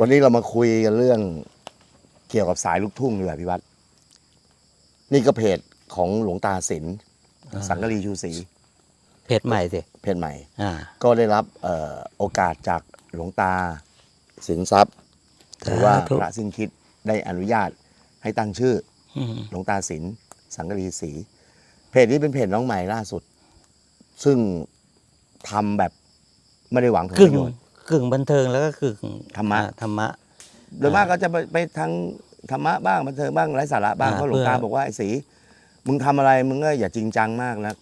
วันนี้เรามาคุยกันเรื่องเกี่ยวกับสายลูกทุ่งดีกว่าพี่วัด นี่ก็เพจของหลวงตาสินอ่าสังกะรีชูศรีเพจใหม่สิเพจใหม่ อ่า ก็ได้รับเอ่อโอกาสจากหลวงตาสินทรัพย์หรือว่าสาธุ พระสิ้นคิดได้อนุญาตให้ตั้งชื่อ อืมหลวงตาสินสังกะรีศรีเพจนี้เป็นเพจน้องใหม่ล่าสุด ซึ่งทำแบบไม่ได้หวังผลกึ่ปงระโยชน์ กึ่งบันเทิงแล้วก็กึ่งธรรมะ อ่าธรรมะ โดยมากก็จะไปไปทางธรรมะบ้างบันเทิงบ้างไร้สาระบ้างอ่าเพราะหลวงตาเพื่อ บอกว่าไอ้สีมึงทำอะไรมึงก็อย่าจริงจังมากนะ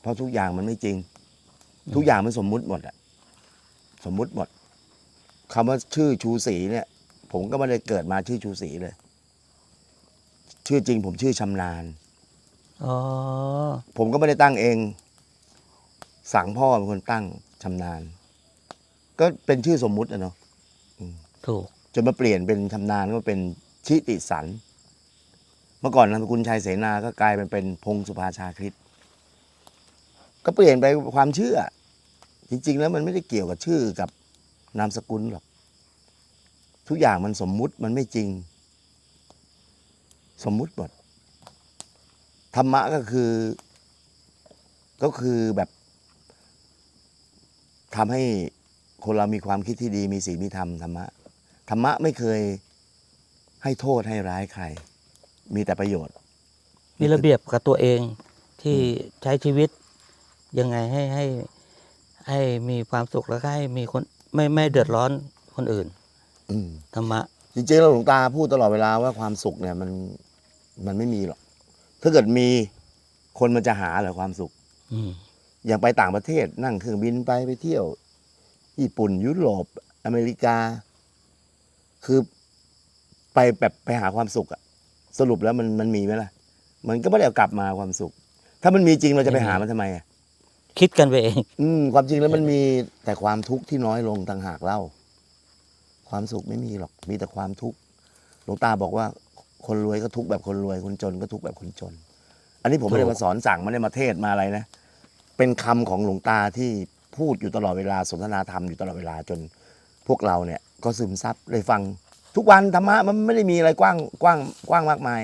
เพราะทุกอย่างมันไม่จริง ทุกอย่างมันสมมุติหมดอะสมมุติหมดคำว่าชื่อชูศรีเนี่ย ผมก็ไม่ได้เกิดมาชื่อชูศรีเลย ชื่อจริง ผมชื่อชำนาญ อ๋อผมก็ไม่ได้ตั้งเอง สั่งพ่อเป็นคนตั้งชำนาญ ก็เป็นชื่อสมมุติอะเนาะถูกจนมาเปลี่ยนเป็นชำนาญก็เป็นชิติสัน เมื่อก่อนนามสกุลชัยเสนาก็กลายเป็นเป็นพงสุภาชาคริตก็เปลี่ยนไปความเชื่อ จริง ๆ แล้วมันไม่ได้เกี่ยวกับชื่อกับนามสกุลหรอกทุกอย่างมันสมมุติมันไม่จริง สมมุติหมดธรรมะก็คือ ก็คือแบบทำให้ คนเรามีความคิดที่ดีมีศีลมีธรรมธรรมะธรรมะไม่เคยให้โทษให้ร้ายใคร มีแต่ประโยชน์ มีระเบียบกับตัวเองที่ใช้ชีวิตยังไงให้ให้ให้มีความสุขแล้วก็ให้มีคนไม่ไม่เดือดร้อนคนอื่นอืมธรรมะ จริงๆแล้วหลวงตาพูดตลอดเวลาว่าความสุขเนี่ยมันมันไม่มีหรอก ถ้าเกิดมีคนมันจะหาเหรอความสุข อืม อย่างไปต่างประเทศนั่งเครื่องบินไปไปเที่ยว ญี่ปุ่นยุโรปอเมริกา คือไปแบบไปหาความสุขอะสรุปแล้วมันมันมีไหมล่ะ มันก็ไม่ได้เอากลับมาความสุข ถ้ามันมีจริงเราจะไปหามันทำไมอะคิดกันไปเอง อืม ความจริงแล้วมันมีแต่ความทุกข์ที่น้อยลงต่างหากเล่า ความสุขไม่มีหรอกมีแต่ความทุกข์หลวงตาบอกว่า คนรวยก็ทุกข์แบบคนรวยคนจนก็ทุกข์แบบคนจน อันนี้ผมไม่ได้ถูกมาสอนสั่งไม่ได้มาเทศน์มาอะไรนะเป็นคำของหลวงตาที่ พูดอยู่ตลอดเวลาสนทนาธรรมอยู่ตลอดเวลาจนพวกเราเนี่ยก็ซึมซับเลยฟังทุกวันธรรมะมันไม่ได้มีอะไรกว้างกว้างกว้างมากมาย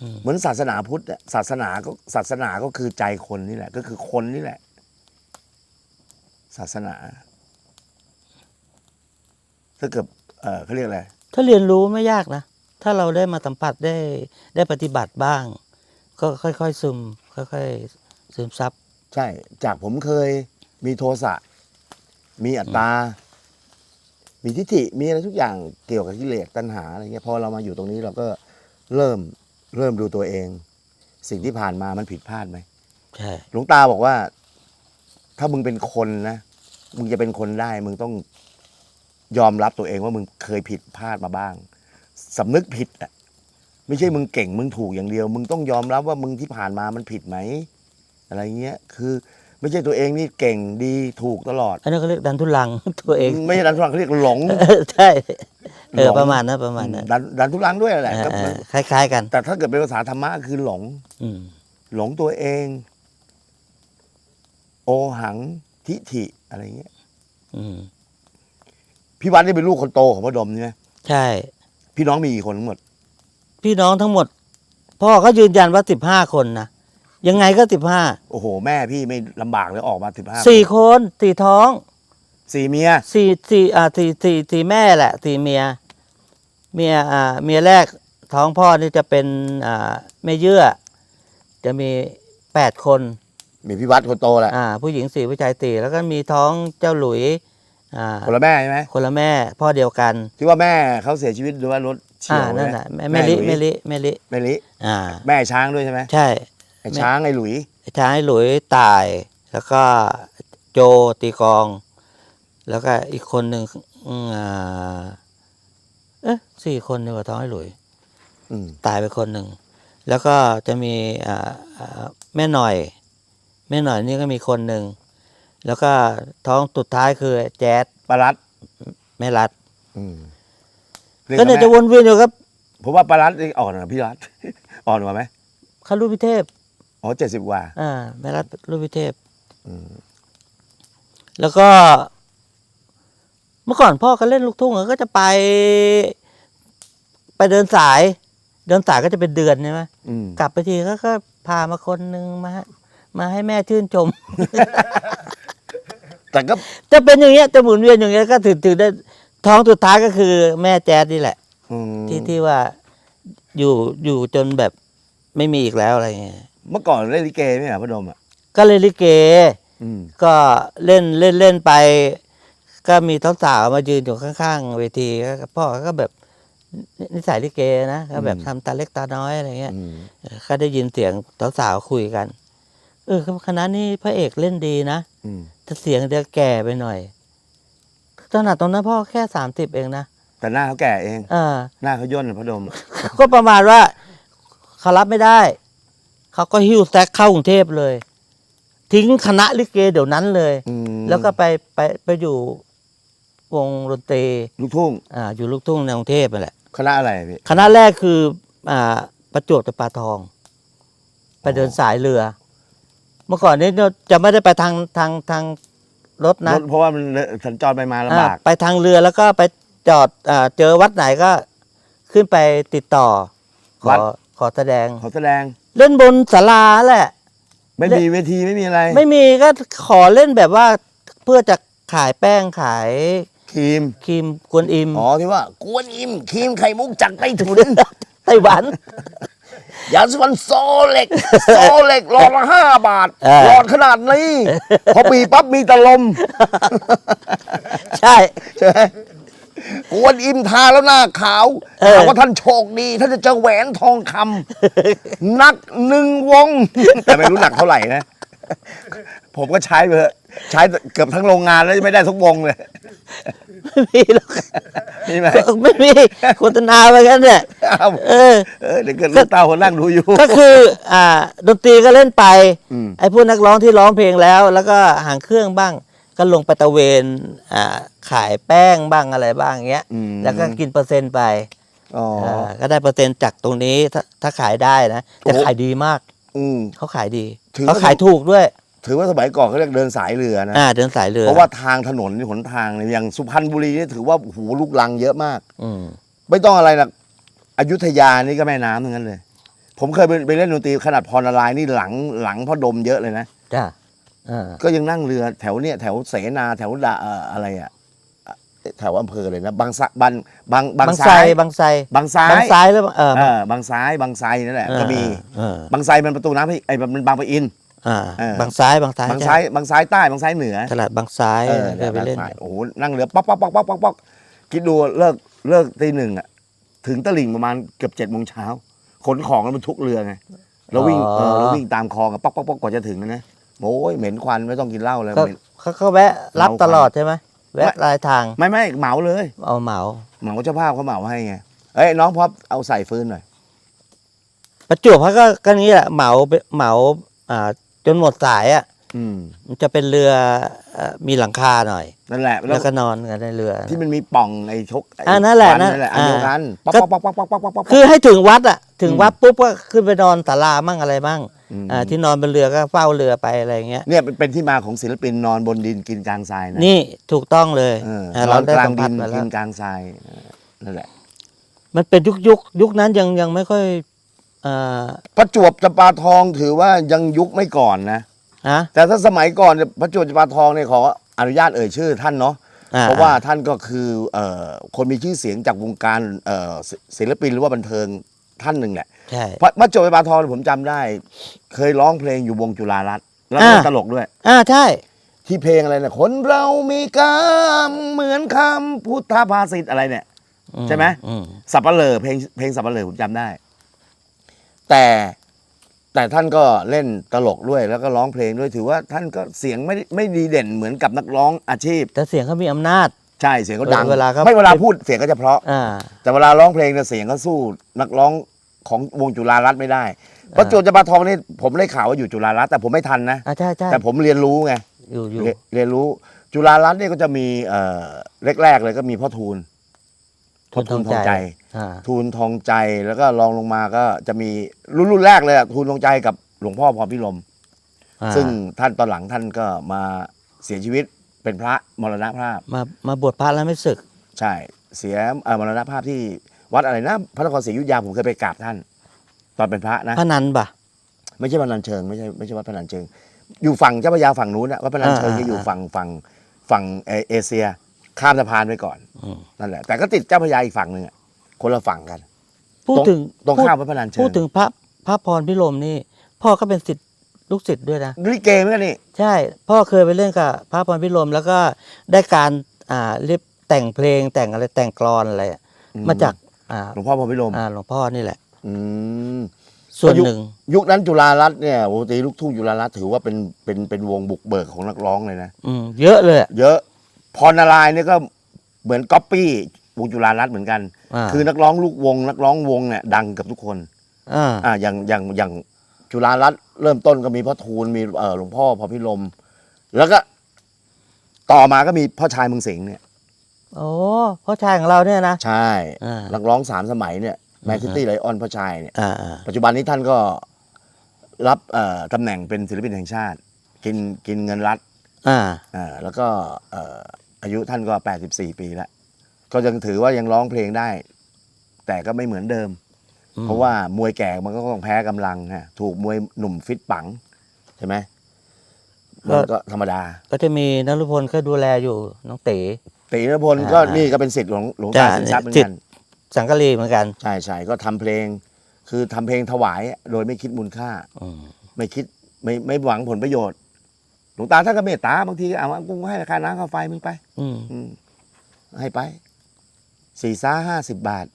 อืมเหมือนศาสนาพุทธอะศาสนาก็ศาสนาก็คือใจคนนี่แหละ ก็คือคนนี่แหละ ศาสนา ถ้าเกิดเออเขาเรียกอะไร ถ้าเรียนรู้ไม่ยากนะ ถ้าเราได้มาสัมผัสได้ได้ปฏิบัติบ้าง ก็ค่อยๆซึมค่อยๆซึมซับ ใช่ จากผมเคย มีโทสะมีอัตตา มีทิฏฐิมีอะไรทุกอย่างเกี่ยวกับกิเลสตัณหาอะไรเงี้ยพอเรามาอยู่ตรงนี้เราก็เริ่มเริ่มดูตัวเอง สิ่งที่ผ่านมามันผิดพลาดไหมใช่หลวงตาบอกว่า ถ้ามึงเป็นคนนะมึงจะเป็นคนได้ มึงต้องยอมรับตัวเองว่ามึงเคยผิดพลาดมาบ้างสำนึกผิดอะไม่ใช่มึงเก่งมึงถูกอย่างเดียว มึงต้องยอมรับว่ามึงที่ผ่านมามันผิดไหมอะไรเงี้ยคือ ไม่ใช่ตัวเองนี่เก่งดีถูกตลอด อันนั้นเขาเรียกดันทุลัง ตัวเอง ไม่ใช่ดันทุลังเขาเรียกหลง ใช่เออหลง ประมาณนั้นประมาณนั้นดันดันทุลังด้วยแหละเออก็เอมันอคล้าย ๆ กันแต่ถ้าเกิดเป็นภาษาธรรมะคือหลง อืมหลงตัวเอง โอหังทิฐิอะไรเงี้ยอืมพี่วัดนี่เป็นลูกคนโตของพ่อดมใช่ไหมใช่ พี่น้องมีกี่คนทั้งหมดพี่น้องทั้งหมดพ่อก็ยืนยันว่าสิบห้าคนนะ ยังไงก็สิบห้าโอ้โห แม่พี่ไม่ลำบากเลยออกมาสิบห้าสี่คนสี่ท้องสี่เมีย สี่สี่อ่าสี่สี่สี่แม่แหละสี่เมีย เมียอ่าเมียแรกท้องพ่อนี่จะเป็นอ่าแม่เยื่อ จะมีแปดคน มีพี่วัดคนโตแหละอ่า ผู้หญิงสี่ผู้ชายสี่แล้วก็มีท้องเจ้าหลุยอ่าคนละแม่ใช่ไหมคนละแม่ พ่อเดียวกันที่ว่าแม่เขาเสียชีวิตหรือว่ารถเฉีอ่ายวนั่นไหมแหละแม่แม่ลิหแม่ลิแม่ลิแม่ลิ อ่า แม่ช้างด้วยใช่ไหมใช่ ไอ้ช้างไอ้หลุยช้างให้หลุยตาย แล้วก็โจตีกลอง แล้วก็อีกคนหนึ่งอืมอ่าเอ๊ะสี่คนนี่ว่าท้องให้หลุยอืมตายไปคนหนึ่ง แล้วก็จะมีอ่าอ่าแม่หน่อย แม่หน่อยนี่ก็มีคนหนึ่ง แล้วก็ท้องสุดท้ายคือแจ๊ดปลารัดแม่รัดอืมก็เนี่ยจะวนเวียนอยู่ครับผมว่าปลารัดนี่อ่อนกว่าพี่รัดอ่อนกว่าไหมคารุพิเทพ อ๋อเจ็ดสิบกว่าอ่าแม่รัดรูปพิเทพอืมแล้วก็มื่อก่อนพ่อก็เล่นลูกทุ่งอะก็จะไป ไปเดินสาย เดินสายก็จะเป็นเดือนใช่ไหมอืมกลับไปทีก็ก็พามาคนนึงมาให้มาให้แม่ชื่นชม แต่ก็จะเป็นอย่างเงี้ยจะหมุนเวียนอย่างเงี้ยก็ถึงถึงได้ท้องสุดท้ายก็คือ แม่แจ๊ดนี่แหละอืมที่ที่ว่าอยู่อยู่จนแบบไม่มีอีกแล้วอะไรเงี้ย เมื่อก่อนเล่นลิเกไหมอะพ่อดมอะก็เลยลิเก อืมก็เล่นเล่นเล่นไป ก็มีสาวๆมายืนอยู่ข้างๆเวทีก็พ่อก็แบบนินิสัยลิเกนะก็แบบทำตาเล็กตาน้อยอะไรเงี้ย อืมก็ได้ยินเสียงสาวๆคุยกัน เออคณะนี้พระเอกเล่นดีนะ อืมแต่เสียงเดียวแก่ไปหน่อยขนาดตรงนั้นพ่อแค่สามสิบเองนะแต่หน้าเขาแก่เองอ่าหน้าเขาย่นอะพ่อดมก็ประมาณว่าเขารับไม่ได้ เขาก็หิ้วแซกเข้ากรุงเทพเลย ทิ้งคณะลิเกเดี๋ยวนั้นเลย อืมแล้วก็ไปไปไปอยู่วงดนตรีลูกทุ่งอ่าอยู่ลูกทุ่งในกรุงเทพนั่นแหละ คณะอะไรพี่ คณะแรกคืออ่าประจวบกับปลาทอง ไปเดินสายเรือ เมื่อก่อนนี้จะไม่ได้ไปทางทางทางรถรนะถเพราะว่ามันสัญจรไปมาลำอ่าบากไปทางเรือแล้วก็ไปจอดอ่าเจอวัดไหนก็ขึ้นไปติดต่อ ขวัอด ขอแสดง ขอแสดงเล่นบนศาลาแหละ ไม่มีเวทีไม่มีอะไร ไม่มีก็ขอเล่นแบบว่าเพื่อจะขายแป้งขายครีมครีมกวนอิมอ๋อที่ว่ากวนอิมครีมไข่มุกจากไต้ถุนไต้หวันยาสวันโซเล็กโซเล็กหลอดละห้าบาทเออหลอดขนาดนี้ พอปีปั๊บมีแตะลม ใช่ใช่ไหม กวนอิมทาแล้วหน้าขาวเออถามว่าท่านโชคดี ท่านจะเจอแหวนทองคำหนักหนึ่งวง แต่ไม่รู้หนักเท่าไหร่นะ ผมก็ใช้ไปเถอะใช้เกือบทั้งโรงงานแล้วไม่ได้สักวงเลยไม่มีหรอกนี่ไหมไม่มีโฆษณาไปกันเนี่ยอ้าวเออ เออเดี๋ยวเกิดลูกเต้าคนนั่งดูอยู่ ก็คืออ่าดนตรีก็เล่นไป อืม ไอ้พวกนักร้องที่ร้องเพลงแล้ว แล้วก็หางเครื่องบ้าง ก็ลงไปตะเวนอ่าขายแป้งบ้างอะไรบ้างเงี้ย อืมแล้วก็กินเปอร์เซ็นต์ไปอ๋ออ่าก็ได้เปอร์เซ็นต์จากตรงนี้ถ้าถ้าขายได้นะแต่โอ้ขายดีมากอืม เขาขายดีถือเขาว่าขายถูกด้วย ถือว่าสมัยก่อนเขาเรียกเดินสายเรือนะ อ่าเดินสายเรือเพราะว่าทางถนนหนทางเนี่ยอย่างสุพรรณบุรีนี่ถือว่าโอ้โหูลูกลังเยอะมาก อืม ไม่ต้องอะไรหรอกอยุธยานี่ก็แม่น้ำทั้งนั้นเลย ผมเคยไปไปเล่นดนตรีขนาดพรนารายณ์นี่หลังหลังพ่อดมเยอะเลยนะ จ้า อ่าก็ยังนั่งเรือแถวเนี่ยแถวเสนาแถวดาเอ่ออะไรอะเอ่อแถวอำเภอเลยนะบางสะบางบางบางบางไทรซ้ายบางไทรบางซ้าบางยซ้ายแล้วเออเออบางซ้ายบางไซนั่นแหละก็มีเออบางไซมันประตูน้ำที่ไอ้มันบางปะอิน อ่าเออ บางซ้ายบางซ้ายบางซ้ายบางซ้ายใต้บางซ้ายเหนือ ตลาดบางซ้ายเออเคยไปเล่นบางซ้ายโอ้โหนั่งเรือป๊อกป๊อกป๊อกป๊อกป๊อกป๊อกคิดดูเลิกเลิกตีหนึ่งอะถึงตลิ่งประมาณเกือบเจ็ดโมงเช้าขนของแล้วมันทุกเรือไงแล้ววิ่งเออแล้ววิ่งตามคลองอะป๊อกป๊อกป๊อกกว่าจะถึงนะนะ โอ้ยเหม็นควันไม่ต้องกินเหล้าเลยก็เหม็น เขาก็แวะรับเหมาตลอดใช่ไหมแวะไม่รายทางไม่ไม่เหมาเลย เอาเหมา เหมาเจ้าภาพเขาเหมาให้ไงเอ้ยน้องพอเอาใส่ฟืนหน่อย ประจวบเขาก็ก็นี้แหละเหมาไปเหมาอ่าจนหมดสายอะอืมมันจะเป็นเรือเอ่อมีหลังคาหน่อย นั่นแหละแล้แล้ววก็นอนกันในเรือ ที่มันมีป่องไอ้ชกไอ่านั่นแหละฟันั่นแหละอันเดียวกันป๊อกก็ป๊อกป๊อกป๊อกป๊อกป๊อกป๊อกคือให้ถึงวัดอะ ถึงอืมวัดปุ๊บก็ขึ้นไปนอนศาลามั่งอะไรมั่งม อ่าที่นอนบนเรือก็เฝ้าเรือไปอะไรอย่างเงี้ยเนี่ยเป็นเป็นที่มาของศิลปินนอนบนดินกินกลางทรายนะนี่ถูกต้องเลยเอออ่านอเรานได้กลาสังมผัดิสนมาแล้กิวนกลางทรายเออนั่นแหละ มันเป็นยุคยุคยุคนั้นยังยังไม่ค่อยอ่าประจวบจำปาทองถือว่ายังยุคไม่ก่อนนะฮะแต่ถ้าสมัยก่อนเนี่ยประจวบจำปาทองเนี่ยขออนุญาตเอ่ยชื่อท่านเนาะอ่เพราะว่าท่านก็คือเอ่อคนมีชื่อเสียงจากวงการเอ่อศิศิลปินหรือว่าบันเทิงท่านหนึ่งแหละ ใช่พระประจวบจำปาทองเนี่ยผมจำได้ เคยร้องเพลงอยู่วงจุฬารัตน์แล้วอ่าเล่นตลกด้วย อ่าใช่ ที่เพลงอะไรนะคนเรามีกรรมเหมือนคำพุทธภาษิตอะไรเนี่ย ใช่ไหม อืมสับปะเลอเพลงเพลงสับปะเลอผมจำได้ แต่แต่ท่านก็เล่นตลกด้วยแล้วก็ร้องเพลงด้วยถือว่าท่านก็เสียงไม่ได้ไม่ดีเด่นเหมือนกับนักร้องอาชีพ แต่เสียงเขามีอำนาจ ใช่เสียงก็ดังเวลาเขา ไม่เวลาพูดเสียงก็จะเพราะ อ่า แต่เวลาร้องเพลงเนี่ยเสียงก็สู้นักร้อง ของวงจุฬารัตน์ไม่ได้เพราะอ่าโจรจำปาทองนี่ผมได้ข่าวว่าอยู่จุฬารัตน์แต่ผมไม่ทันนะอ่าใช่ใช่แต่ผมเรียนรู้ไงอยู่อยู่เรียนเรียนรู้จุฬารัตน์เนี่ยก็จะมีเอ่อแรกๆเลยก็มีพ่อทูลพ่อทูลทองใจ อ่าทูลทองใจแล้วก็รองลงมาก็จะมีรุ่นรุ่นแรกเลยอะทูลทองใจกับหลวงพ่อพรพิรม อ่าซึ่งท่านตอนหลังท่านก็มาเสียชีวิตเป็นพระมรณภาพ มามาบวชพระแล้วไม่ศึก ใช่ เสียเอ่อมรณภาพที่ วัดอะไรนะ พระนครศรีอยุธยาผมเคยไปกราบท่าน ตอนเป็นพระนะพระนันปะไม่ใช่วัดพนันเชิงไม่ใช่ไม่ใช่วัดพนันเชิง อยู่ฝั่งเจ้าพระยาฝั่งนู้นนะวัดพนันเชิงอ่าจะอยู่อ่าฝั่งฝั่งฝั่งเอเอเชีย ข้ามสะพานไปก่อนอืมนั่นแหละ แต่ก็ติดเจ้าพระยาอีกฝั่งหนึ่งอะคนละฝั่งกันพูดตรงถึงตรงพูดข้ามวัดพนันเชิงพูดถึงพระพระพรพิรมนี่ พ่อก็เป็นศิษย์ลูกศิษย์ด้วยนะลิเกเหมือนกันนี่ใช่ พ่อเคยไปเล่นกับพระพรพิรมแล้วก็ได้การอ่าเรียบแต่งเพลงแต่งอะไรแต่งกลอนอะไรอะมาจาก อ่าหลวงพ่อพรหมพิรมอ่าหลวงพ่อนี่แหละ อืม ส่วนก็ยุคหนึ่ง ยุคนั้นจุฬารัตน์เนี่ยวงดนตรีลูกทุ่งจุฬารัตน์ถือว่าเป็นเป็นเป็นวงบุกเบิกของนักร้องเลยนะ อืมเยอะเลยอะ เยอะพรนารายณ์เนี่ยก็เหมือนก๊อปปี้วงจุฬารัตน์เหมือนกันาคือนักร้องลูกวง นักร้องวงเนี่ยดังกับทุกคน อ่า อ่าอย่างอย่างอย่างจุฬารัตน์เริ่มต้นก็มีพ่อทูลมีเอ่อหลวงพ่อพรพิรมแล้วก็ต่อมาก็มีพ่อชายเมืองสิงห์เนี่ย โอ้พ่อชายของเราเนี่ยนะ ใช่อ่านักร้องสามสมัยเนี่ยแมอืนอฮะซิตี้ไลออนพ่อชายเนี่ยอ่าอ่าปัจจุบันนี้ท่านก็รับเอ่อตำแหน่งเป็นศิลปินแห่งชาติ กินกินเงินรัฐอ่าอ่าแล้วก็เอ่ออายุท่านก็ 84 ปีแล้ว ก็ยังถือว่ายังร้องเพลงได้ แต่ก็ไม่เหมือนเดิมอืมเพราะว่ามวยแก่มันก็ต้องแพ้กำลังฮะถูกมวยหนุ่มฟิตปัง ใช่ไหมมันก็ธรรมดา ก็จะมีนรุพลก็ดูแลอยู่น้องเต๋ ตีนพลก็อ่านี่นี่ก็เป็นสิทธิ์ของหลวงตาจ้ะสินทรัพย์เหมือนสิทกัธิ์ นสังกะรีเหมือนกันใช่ใช่ก็ทำเพลง คือทำเพลงถวาย โดยไม่คิดมูลค่า อืมไม่คิดไม่ไม่หวังผลประโยชน์ หลวงตาท่านก็เมตตาบางทีก็เอาว่ากูให้ราคาน้ำค่าไฟมึงไป อืมอืมให้ไปสี่ซ่าห้าสิบบาท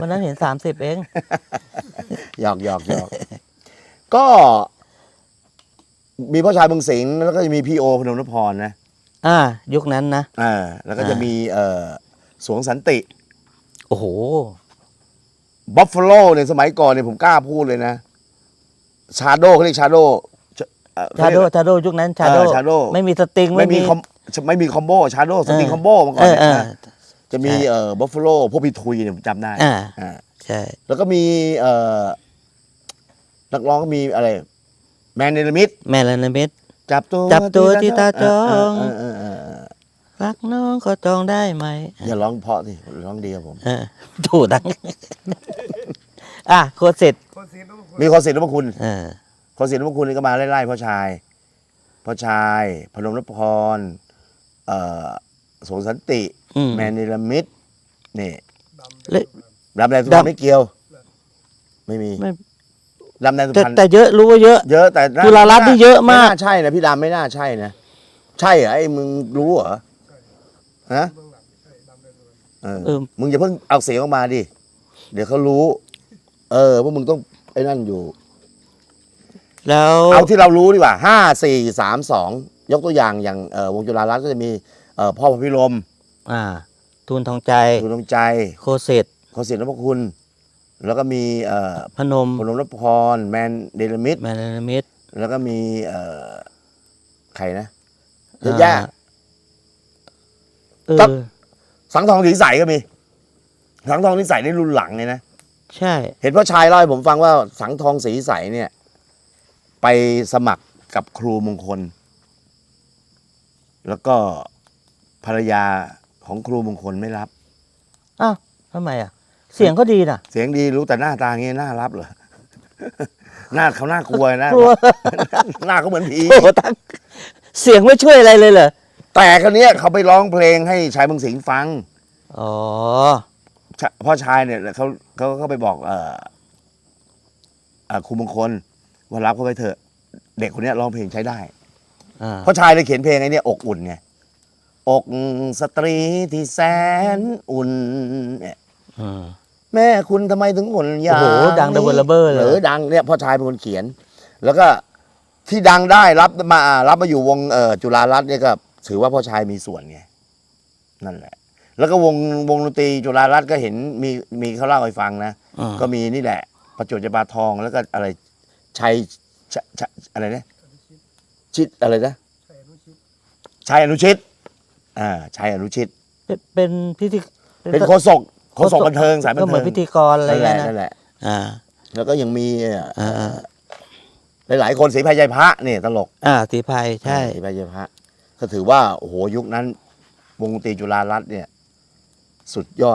วันนั้นเห็นสามสิบเอง หยอกหยอกหยอก ก็ มีพ่อชายเมืองสิงห์แล้วก็จะมีพี่โอพนมนพรนะ อ่า ยุคนั้นนะ อ่า แล้วก็จะอ่ามีมีเอ่อสวงสันติโอ้โห บัฟฟาโลเนี่ยสมัยก่อนเนี่ยผมกล้าพูดเลยนะ ชาโดเขาเรียกชาโดชาโดชาโดยุคนั้นชาโดชาโดไม่มีสตริงไม่มีคอมไม่มีคอมโบชาโดสติงเออคอมโบมาก่อเอนอเนี่ยเออนะจะมีใช่เอ่อบัฟฟาโลพวกพี่ทุยเนี่ยผมจำได้อ่าอ่าใช่แล้วก็มีเอ่อนักร้องก็มีอะไร แมนเนลมิดแม่ละนมิตร จับตัวจับตัวที่ตาจองเออเออเออเออรักน้องก็จองได้ไหมอย่าร้องเพราะสิร้องดีครับผมเออถูกดังอะโคตรเสร็จมีคอนเสิร์ตนพคุณเออคอนเสิร์ตนพคุณนี่ก็มาไล่ๆพ่อชายพ่อชายพนมนพรเอ่อสงสันติอืมแมนเนลมิดนี่เละรำแดงสุพรรณดำไม่เกี่ยว ไม่มี ไม่รำแดงสุแต่พรรณแต่เยอะรู้ว่าเยอะ เยอะแต่น่จุฬารัตน์นี่เยอะมาก ไน่ใช่นะพี่ดำไม่น่าใช่นะ ใช่เหรอไอ้มึงรู้เหรอฮะเออ เออ มึงอย่าเพิ่งเอาเสียงออกมาดิ เดี๋ยวเขารู้ เออว่ามึงต้องไอ้นั่นอยู่ แล้วเอาที่เรารู้ดีกว่าห้าสี่สามสองยกตัวอย่างอย่างเอ่อวงจุฬารัตน์ก็จะมีเอ่อพ่อพระพิรมอ่า ทูนทองใจ คุณดวงใจโคเสร็จขอเสียงนพคุณ แล้วก็มีเอ่อพนมพนมนพรแมนเดลมิดแม่ละนมิตรแล้วก็มีเอ่อใครนะเยอะแยะเออครับสังทองสีใสก็มี สังทองสีใสในรุ่นหลังเลยนะใช่ เห็นพ่อชายเล่าให้ผมฟังว่าสังทองสีใสเนี่ย ไปสมัครกับครูมงคล แล้วก็ภรรยาของครูมงคลไม่รับอ้าวทำไมอะ เสียงก็ดีนะเสียงดีรู้แต่หน้าตางี้น่ารับเหรอหน้าเขาน่ากลัวนะกลัวหน้าเขาเหมือนผีโอ้โหตั้งเสียงไม่ช่วยอะไรเลยเหรอแต่คนเนี้ยเขาไปร้องเพลงให้ชายเมืองสิงห์ฟังอ๋อชะพ่อชายเนี่ยเขาเขาเขาไปบอกเอ่อเอ่อครูมงคลว่ารับเขาไปเถอะ เด็กคนเนี้ยร้องเพลงใช้ได้อ่าพ่อชายเลยเขียนเพลงไอ้เนี่ยอกอุ่นไงอกสตรีที่แสนอุ่นเนี่ยอืม แม่คุณทำไมถึงอุ่นอย่างโอ้โหดัง double rubber เลยเออดังเนี่ยพ่อชายเป็นคนเขียน แล้วก็ที่ดังได้รับมารับมาอยู่วงเอ่อจุฬารัตน์เนี่ยก็ถือว่าพ่อชายมีส่วนไงนั่นแหละ แล้วก็วงวงดนตรีจุฬารัตน์ก็เห็นมีมีเขาเล่าให้ฟังนะอืมก็มีนี่แหละ ประจวบจบาทองแล้วก็อะไรชัยชชอะไรนะชิดอะไรนะชัยอนุชิตอ่าชัยอนุชิต เป็นเป็นพิธีเป็นโฆษก โฆษกบันเทิงสายบันก็เหเทิมือนงพิธีกรอะไรนั่นแหเงี้ละยนะนั่นแหละ อ่า แล้วก็ยังมีเอ่ออ่าอ่าหลายๆคนสีพายใจพระเนี่ยตลกอ่าสีภัยใช่ สีพายใจพระ ก็ถือว่าโอ้โหยุคนั้น วงดนตรีจุฬารัตน์เนี่ย สุดยอด